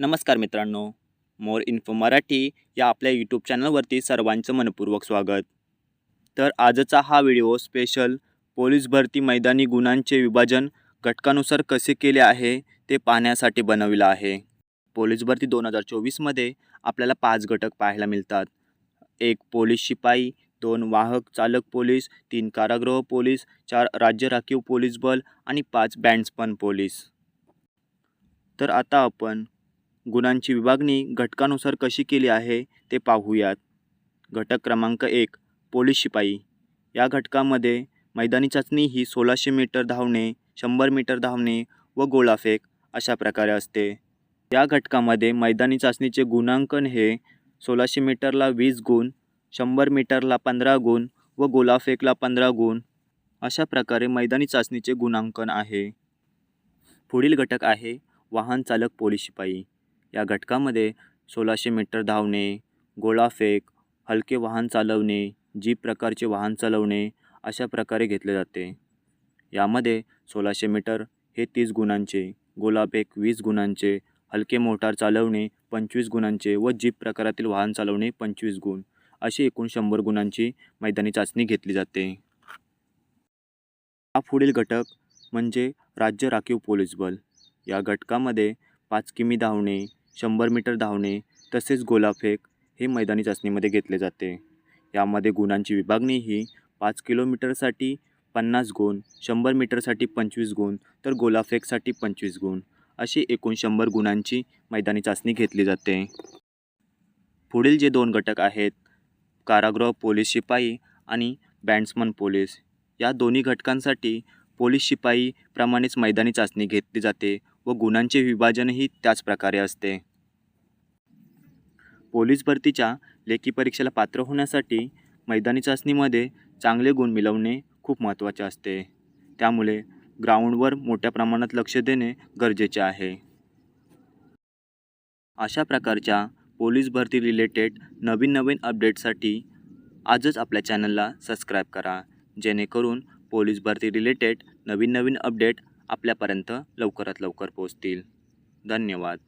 नमस्कार मित्रांनो मोर इन्फो मराठी या आपल्या यूट्यूब चॅनलवरती सर्वांचं मनपूर्वक स्वागत. तर आजचा हा व्हिडिओ स्पेशल पोलीस भरती मैदानी गुणांचे विभाजन घटकानुसार कसे केले आहे ते पाहण्यासाठी बनविला आहे. पोलीस भरती दोन हजार चोवीसमध्ये आपल्याला पाच घटक पाहायला मिळतात. एक पोलीस शिपाई दोन वाहक चालक पोलीस तीन कारागृह पोलीस चार राज्य राखीव पोलीस बल आणि पाच बँड्सपन पोलीस. तर आता आपण गुणांची विभागणी घटकानुसार कशी केली आहे ते पाहूयात. घटक क्रमांक एक पोलीस शिपाई. या घटकामध्ये मैदानी चाचणी ही सोळाशे मीटर धावणे शंभर मीटर धावणे व गोळाफेक अशा प्रकारे असते. या घटकामध्ये मैदानी चाचणीचे गुणांकन हे सोळाशे मीटरला वीस गुण शंभर मीटरला पंधरा गुण व गोलाफेकला पंधरा गुण अशा प्रकारे मैदानी चाचणीचे गुणांकन आहे. पुढील घटक आहे वाहन चालक पोलीस शिपाई. या घटकामध्ये सोळाशे मीटर धावणे गोळाफेक हलके वाहन चालवणे जीप प्रकारचे वाहन चालवणे अशा प्रकारे घेतले जाते. यामध्ये सोळाशे मीटर हे तीस गुणांचे गोलाफेक वीस गुणांचे हलके मोटार चालवणे पंचवीस गुणांचे व जीप प्रकारातील वाहन चालवणे पंचवीस गुण अशी एकूण शंभर गुणांची मैदानी चाचणी घेतली जाते. हा पुढील घटक म्हणजे राज्य राखीव पोलीस बल. या घटकामध्ये पाच किमी धावणे शंभर मीटर धावणे तसेच गोलाफेक हे मैदानी चाचणीमध्ये घेतले जाते. यामध्ये गुणांची विभागणी ही पाच किलोमीटरसाठी पन्नास गुण शंभर मीटरसाठी पंचवीस गुण तर गोलाफेकसाठी पंचवीस गुण अशी एकूण शंभर गुणांची मैदानी चाचणी घेतली जाते. पुढील जे दोन घटक आहेत कारागृह पोलीस शिपाई आणि बँड्समन पोलीस या दोन्ही घटकांसाठी पोलीस शिपाईप्रमाणेच मैदानी चाचणी घेतली जाते व गुणांचे विभाजनही त्याच प्रकारे असते. पोलीस भरतीच्या लेखी परीक्षेला पात्र होण्यासाठी मैदानी चाचणीमध्ये चांगले गुण मिळवणे खूप महत्त्वाचे असते. त्यामुळे ग्राउंडवर मोठ्या प्रमाणात लक्ष देणे गरजेचे आहे. अशा प्रकारच्या पोलीस भरती रिलेटेड नवीन नवीन अपडेटसाठी आजच आपल्या चॅनलला सबस्क्राईब करा. जेणेकरून पोलीस भरती रिलेटेड नवीन नवीन अपडेट आपल्यापर्यंत लवकरात लवकर पोहोचतील. धन्यवाद.